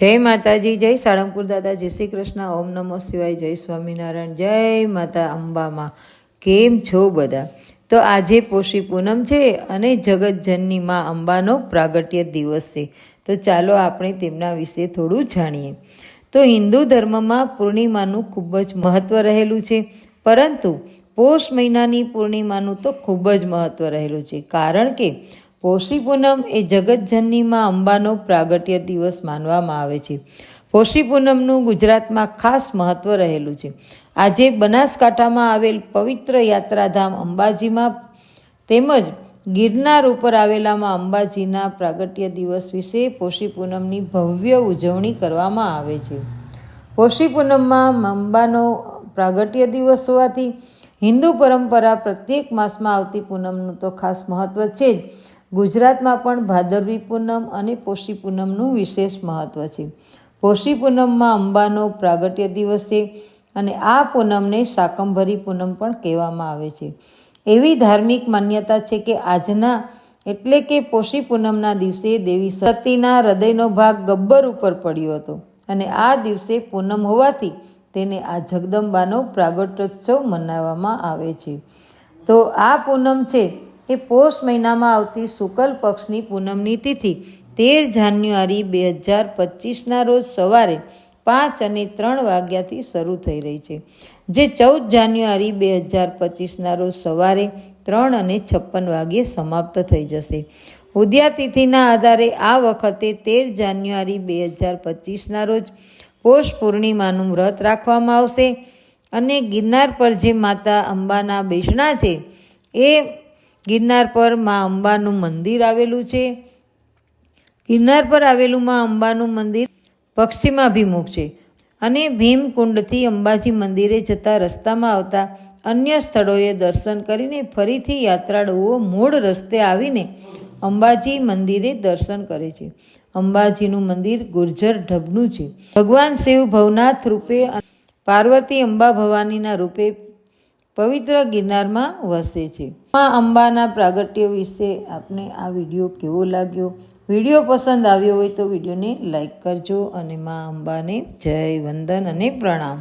જય માતાજી, જય સાળંગપુર દાદા, જય શ્રી કૃષ્ણ, ઓમ નમો શિવાય, જય સ્વામિનારાયણ, જય માતા અંબામાં. કેમ છો બધા? તો આજે પોષી પૂનમ છે અને જગતજનની માં અંબાનો પ્રાગટ્ય દિવસ છે. તો ચાલો આપણે તેમના વિશે થોડું જાણીએ. તો હિન્દુ ધર્મમાં પૂર્ણિમાનું ખૂબ જ મહત્ત્વ રહેલું છે. પરંતુ પોષ મહિનાની પૂર્ણિમાનું તો ખૂબ જ મહત્ત્વ રહેલું છે. કારણ કે પોષી પૂનમ એ જગતજનનીમાં અંબાનો પ્રાગટ્ય દિવસ માનવામાં આવે છે. પોષી પૂનમનું ગુજરાતમાં ખાસ મહત્ત્વ રહેલું છે. આજે બનાસકાંઠામાં આવેલ પવિત્ર યાત્રાધામ અંબાજીમાં તેમજ ગિરનાર ઉપર આવેલામાં અંબાજીના પ્રાગટ્ય દિવસ વિશે પોષી પૂનમની ભવ્ય ઉજવણી કરવામાં આવે છે. પોષી પૂનમમાં અંબાનો પ્રાગટ્ય દિવસ હોવાથી હિન્દુ પરંપરા પ્રત્યેક માસમાં આવતી પૂનમનું તો ખાસ મહત્ત્વ છે જ. ગુજરાતમાં પણ ભાદરવી પૂનમ અને પોષી પૂનમનું વિશેષ મહત્ત્વ છે. પોષી પૂનમમાં અંબાનો પ્રાગટ્ય દિવસ છે અને આ પૂનમને શાકંભરી પૂનમ પણ કહેવામાં આવે છે. એવી ધાર્મિક માન્યતા છે કે આજના એટલે કે પોષી પૂનમના દિવસે દેવી સતીના હૃદયનો ભાગ ગબ્બર ઉપર પડ્યો હતો અને આ દિવસે પૂનમ હોવાથી તેને આ જગદંબાનો પ્રાગટ્યોત્સવ મનાવવામાં આવે છે. તો આ પૂનમ છે એ પોષ મહિનામાં આવતી શુકલ પક્ષની પૂનમની તિથિ તેર જાન્યુઆરી બે હજાર પચીસના રોજ સવારે પાંચ અને ત્રણ વાગ્યાથી શરૂ થઈ રહી છે, જે ચૌદ જાન્યુઆરી બે હજાર પચીસના રોજ સવારે ત્રણ અને છપ્પન વાગ્યે સમાપ્ત થઈ જશે. ઉદ્યાતિથિના આધારે આ વખતે તેર જાન્યુઆરી બે હજાર પચીસના રોજ પોષ પૂર્ણિમાનું વ્રત રાખવામાં આવશે અને ગિરનાર પર જે માતા અંબાના બેસણા છે, એ ગિરનાર પર મા અંબાનું મંદિર આવેલું છે. ગિરનાર પર આવેલું મા અંબાનું મંદિર પશ્ચિમાભિમુખ છે અને ભીમકુંડથી અંબાજી મંદિરે જતા રસ્તામાં આવતા અન્ય સ્થળોએ દર્શન કરીને ફરીથી યાત્રાળુઓ મૂળ રસ્તે આવીને અંબાજી મંદિરે દર્શન કરે છે. અંબાજીનું મંદિર ગુર્જર ઢબનું છે. ભગવાન શિવ ભવનાથ રૂપે પાર્વતી અંબા ભવાનીના રૂપે પવિત્ર ગિરનારમાં વસે છે. મા અંબાના પ્રાગટ્ય વિશે આપને આ વીડિયો કેવો લાગ્યો? વીડિયો પસંદ આવ્યો હોય તો વિડીયોને લાઈક કરજો અને મા અંબાને જય વંદન અને પ્રણામ.